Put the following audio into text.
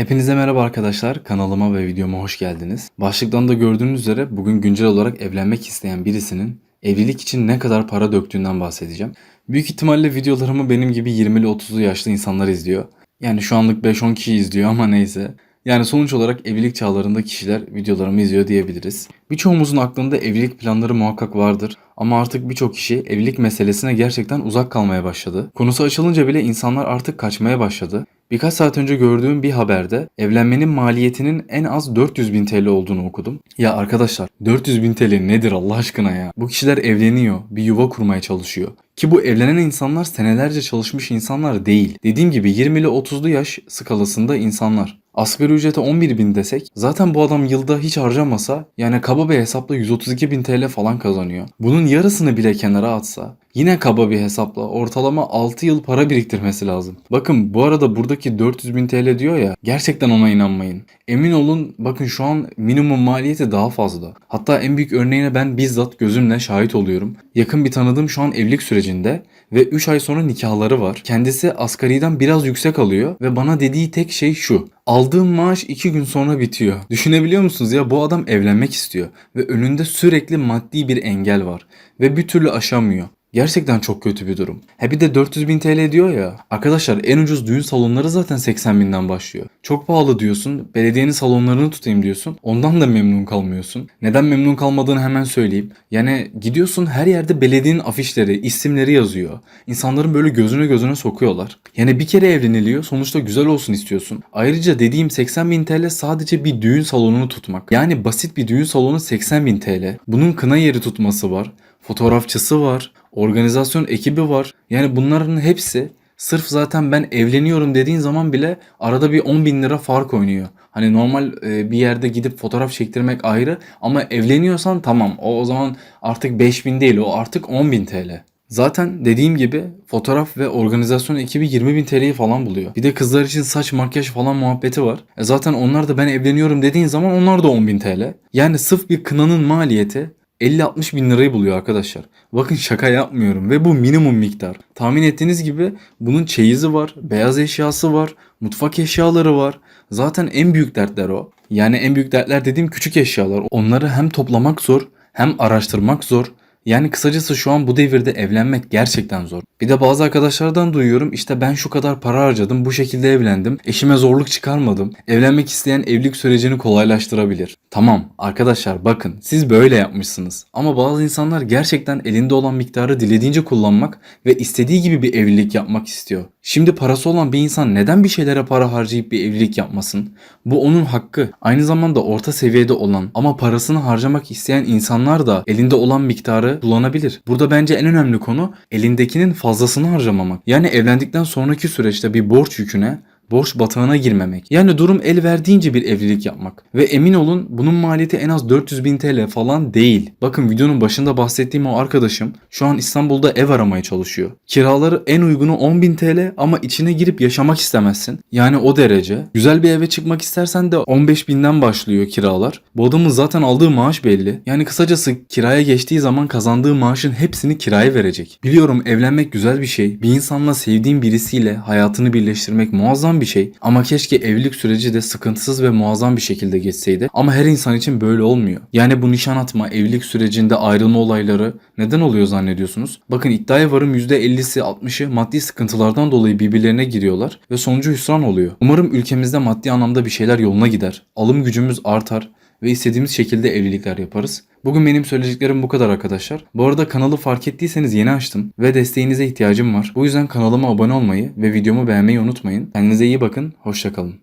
Hepinize merhaba arkadaşlar. Kanalıma ve videoma hoş geldiniz. Başlıktan da gördüğünüz üzere bugün güncel olarak evlenmek isteyen birisinin evlilik için ne kadar para döktüğünden bahsedeceğim. Büyük ihtimalle videolarımı benim gibi 20'li 30'lu yaşlı insanlar izliyor. Yani şu anlık 5-10 kişi izliyor ama neyse. Yani sonuç olarak evlilik çağlarında kişiler videolarımı izliyor diyebiliriz. Birçoğumuzun aklında evlilik planları muhakkak vardır. Ama artık birçok kişi evlilik meselesine gerçekten uzak kalmaya başladı. Konusu açılınca bile insanlar artık kaçmaya başladı. Birkaç saat önce gördüğüm bir haberde evlenmenin maliyetinin en az 400 bin TL olduğunu okudum. Ya arkadaşlar 400 bin TL nedir Allah aşkına ya? Bu kişiler evleniyor, bir yuva kurmaya çalışıyor. Ki bu evlenen insanlar senelerce çalışmış insanlar değil. Dediğim gibi 20'li 30'lu yaş skalasında insanlar. Asgari ücrete 11 bin desek zaten bu adam yılda hiç harcamasa yani kaba bir hesapla 132 bin TL falan kazanıyor. Bunun yarısını bile kenara atsa yine kaba bir hesapla ortalama 6 yıl para biriktirmesi lazım. Bakın bu arada buradaki 400 bin TL diyor ya gerçekten ona inanmayın. Emin olun bakın şu an minimum maliyeti daha fazla. Hatta en büyük örneğine ben bizzat gözümle şahit oluyorum. Yakın bir tanıdığım şu an evlilik sürecinde ve 3 ay sonra nikahları var. Kendisi asgariden biraz yüksek alıyor ve bana dediği tek şey şu. Aldığım maaş 2 gün sonra bitiyor. Düşünebiliyor musunuz ya bu adam evlenmek istiyor ve önünde sürekli maddi bir engel var ve bir türlü aşamıyor. Gerçekten çok kötü bir durum. He bir de 400 bin TL diyor ya. Arkadaşlar en ucuz düğün salonları zaten 80 binden başlıyor. Çok pahalı diyorsun. Belediyenin salonlarını tutayım diyorsun. Ondan da memnun kalmıyorsun. Neden memnun kalmadığını hemen söyleyeyim. Yani gidiyorsun her yerde belediyenin afişleri, isimleri yazıyor. İnsanların böyle gözüne gözüne sokuyorlar. Yani bir kere evleniliyor. Sonuçta güzel olsun istiyorsun. Ayrıca dediğim 80 bin TL sadece bir düğün salonunu tutmak. Yani basit bir düğün salonu 80 bin TL. Bunun kına yeri tutması var. Fotoğrafçısı var organizasyon ekibi var. Yani bunların hepsi sırf zaten ben evleniyorum dediğin zaman bile arada bir 10 bin lira fark oynuyor. Hani normal e, bir yerde gidip fotoğraf çektirmek ayrı ama evleniyorsan tamam o o zaman artık 5 bin değil o artık 10 bin TL. Zaten dediğim gibi fotoğraf ve organizasyon ekibi 20 bin TL'yi falan buluyor. Bir de kızlar için saç makyaj falan muhabbeti var. E zaten onlar da ben evleniyorum dediğin zaman onlar da 10 bin TL. Yani sırf bir kınanın maliyeti 50-60 bin lirayı buluyor arkadaşlar. Bakın şaka yapmıyorum ve bu minimum miktar. Tahmin ettiğiniz gibi bunun çeyizi var, beyaz eşyası var, mutfak eşyaları var. Zaten en büyük dertler o. Yani en büyük dertler dediğim küçük eşyalar. Onları hem toplamak zor hem araştırmak zor. Yani kısacası şu an bu devirde evlenmek gerçekten zor. Bir de bazı arkadaşlardan duyuyorum işte ben şu kadar para harcadım bu şekilde evlendim. Eşime zorluk çıkarmadım. Evlenmek isteyen evlilik sürecini kolaylaştırabilir. Tamam arkadaşlar bakın siz böyle yapmışsınız. Ama bazı insanlar gerçekten elinde olan miktarı dilediğince kullanmak ve istediği gibi bir evlilik yapmak istiyor. Şimdi parası olan bir insan neden bir şeylere para harcayıp bir evlilik yapmasın? Bu onun hakkı. Aynı zamanda orta seviyede olan ama parasını harcamak isteyen insanlar da elinde olan miktarı kullanabilir. Burada bence en önemli konu elindekinin fazlasını harcamamak. Yani evlendikten sonraki süreçte bir borç yüküne borç batağına girmemek. Yani durum el verdiğince bir evlilik yapmak. Ve emin olun bunun maliyeti en az 400 bin TL falan değil. Bakın videonun başında bahsettiğim o arkadaşım şu an İstanbul'da ev aramaya çalışıyor. Kiraları en uygunu 10 bin TL ama içine girip yaşamak istemezsin. Yani o derece. Güzel bir eve çıkmak istersen de 15 binden başlıyor kiralar. Bu adamın zaten aldığı maaş belli. Yani kısacası kiraya geçtiği zaman kazandığı maaşın hepsini kiraya verecek. Biliyorum evlenmek güzel bir şey. Bir insanla sevdiğin birisiyle hayatını birleştirmek bir şey. Ama keşke evlilik süreci de sıkıntısız ve muazzam bir şekilde geçseydi. Ama her insan için böyle olmuyor. Yani bu nişan atma, evlilik sürecinde ayrılma olayları neden oluyor zannediyorsunuz? Bakın iddiaya varım %50'si 60'ı maddi sıkıntılardan dolayı birbirlerine giriyorlar ve sonucu hüsran oluyor. Umarım ülkemizde maddi anlamda bir şeyler yoluna gider. Alım gücümüz artar ve istediğimiz şekilde evlilikler yaparız. Bugün benim söyleyeceklerim bu kadar arkadaşlar. Bu arada kanalı fark ettiyseniz yeni açtım ve desteğinize ihtiyacım var. Bu yüzden kanalıma abone olmayı ve videomu beğenmeyi unutmayın. Kendinize iyi bakın, hoşçakalın.